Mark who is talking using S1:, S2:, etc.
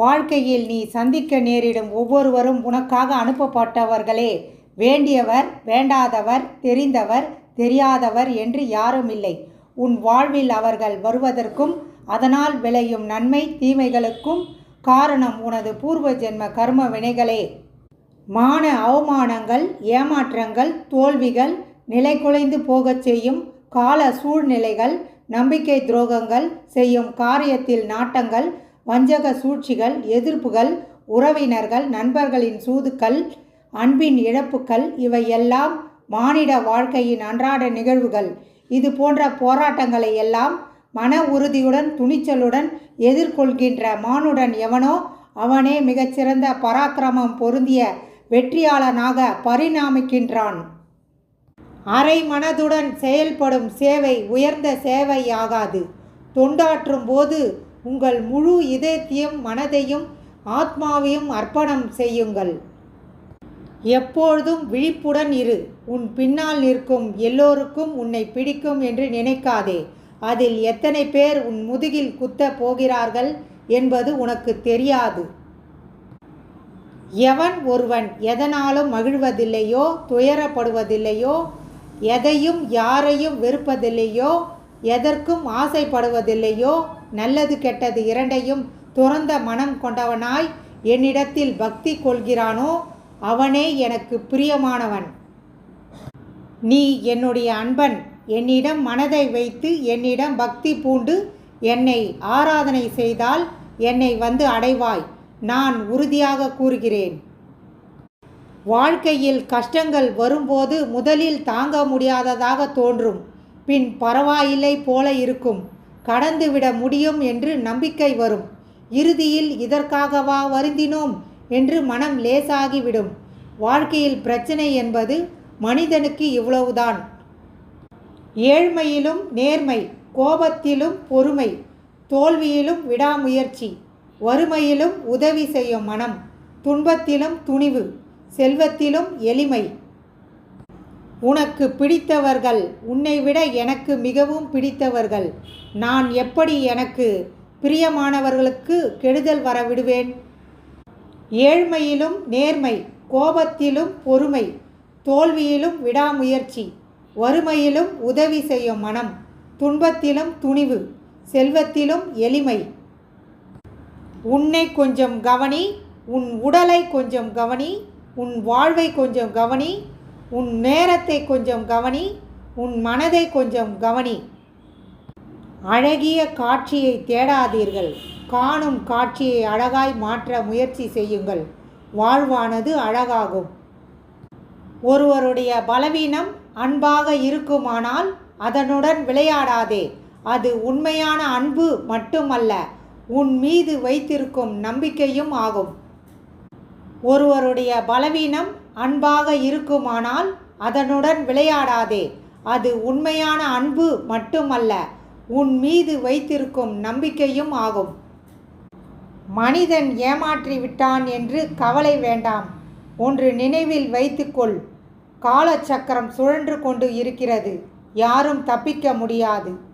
S1: வாழ்க்கையில் நீ சந்திக்க நேரிடும் ஒவ்வொருவரும் உனக்காக அனுப்பப்பட்டவர்களே. வேண்டியவர் வேண்டாதவர் தெரிந்தவர் தெரியாதவர் என்று யாரும் இல்லை. உன் வாழ்வில் அவர்கள் வருவதற்கும் அதனால் விளையும் நன்மை தீமைகளுக்கும் காரணம் உனது பூர்வ ஜென்ம கர்ம வினைகளே. மான அவமானங்கள் ஏமாற்றங்கள் தோல்விகள் நிலைகுலைந்து போகச் செய்யும் கால சூழ்நிலைகள் நம்பிக்கை துரோகங்கள் செய்யும் காரியத்தில் நாட்டங்கள் வஞ்சக சூழ்ச்சிகள் எதிர்ப்புகள் உறவினர்கள் நண்பர்களின் சூதுக்கள் அன்பின் இழப்புக்கள் இவையெல்லாம் மானிட வாழ்க்கையின் அன்றாட நிகழ்வுகள். இது போன்ற போராட்டங்களை எல்லாம் மன உறுதியுடன் துணிச்சலுடன் எதிர்கொள்கின்ற மானுடன் எவனோ அவனே மிகச்சிறந்த பராக்கிரமம் பொருந்திய வெற்றியாளனாக பரிணாமிக்கின்றான். அரை மனதுடன் செயல்படும் சேவை உயர்ந்த சேவையாகாது. தொண்டாற்றும் போது உங்கள் முழு இதயத்தையும் மனதையும் ஆத்மாவையும் அர்ப்பணம் செய்யுங்கள். எப்பொழுதும் விழிப்புடன் இரு. உன் பின்னால் நிற்கும் எல்லோருக்கும் உன்னை பிடிக்கும் என்று நினைக்காதே. அதில் எத்தனை பேர் உன் முதுகில் குத்த போகிறார்கள் என்பது உனக்கு தெரியாது. எவன் ஒருவன் எதனாலும் மகிழ்வதில்லையோ துயரப்படுவதில்லையோ எதையும் யாரையும் வெறுப்பதில்லையோ எதற்கும் ஆசைப்படுவதில்லையோ நல்லது கெட்டது இரண்டையும் துறந்த மனம் கொண்டவனாய் என்னிடத்தில் பக்தி கொள்கிறானோ அவனே எனக்கு பிரியமானவன். நீ என்னுடைய அன்பன். என்னிடம் மனதை வைத்து என்னிடம் பக்தி பூண்டு என்னை ஆராதனை செய்தால் என்னை வந்து அடைவாய். நான் உறுதியாக கூறுகிறேன். வாழ்க்கையில் கஷ்டங்கள் வரும்போது முதலில் தாங்க முடியாததாக தோன்றும். பின் பரவாயில்லை போல இருக்கும். கடந்துவிட முடியும் என்று நம்பிக்கை வரும். இறுதியில் இதற்காகவா வருந்தினோம் என்று மனம் லேசாகிவிடும். வாழ்க்கையில் பிரச்சனை என்பது மனிதனுக்கு இவ்வளவுதான். ஏழ்மையிலும் நேர்மை கோபத்திலும் பொறுமை தோல்வியிலும் விடாமுயற்சி வறுமையிலும் உதவி செய்யும் மனம் துன்பத்திலும் துணிவு செல்வத்திலும் எளிமை உனக்கு பிடித்தவர்கள் உன்னை விட எனக்கு மிகவும் பிடித்தவர்கள். நான் எப்படி எனக்கு பிரியமானவர்களுக்கு கெடுதல் வர விடுவேன் ஏழ்மையிலும் நேர்மை கோபத்திலும் பொறுமை தோல்வியிலும் விடாமுயற்சி வறுமையிலும் உதவி செய்யும் மனம் துன்பத்திலும் துணிவு செல்வத்திலும் எளிமை. உன்னை கொஞ்சம் கவனி உன் உடலை கொஞ்சம் கவனி உன் வாழ்வை கொஞ்சம் கவனி உன் நேரத்தை கொஞ்சம் கவனி உன் மனதை கொஞ்சம் கவனி. அழகிய காட்சியை தேடாதீர்கள். காணும் காட்சியை அழகாய் மாற்ற முயற்சி செய்யுங்கள். வாழ்வானது அழகாகும். ஒருவருடைய பலவீனம் அன்பாக இருக்குமானால் அதனுடன் விளையாடாதே. அது உண்மையான அன்பு மட்டுமல்ல உன் மீது வைத்திருக்கும் நம்பிக்கையும் ஆகும். ஒருவருடைய பலவீனம் அன்பாக இருக்குமானால் அதனுடன் விளையாடாதே. அது உண்மையான அன்பு மட்டுமல்ல உன் மீது வைத்திருக்கும் நம்பிக்கையும் ஆகும். மனிதன் ஏமாற்றி விட்டான் என்று கவலை வேண்டாம். ஒன்று நினைவில் வைத்துக்கொள். காலச்சக்கரம் சுழன்று கொண்டு இருக்கிறது. யாரும் தப்பிக்க முடியாது.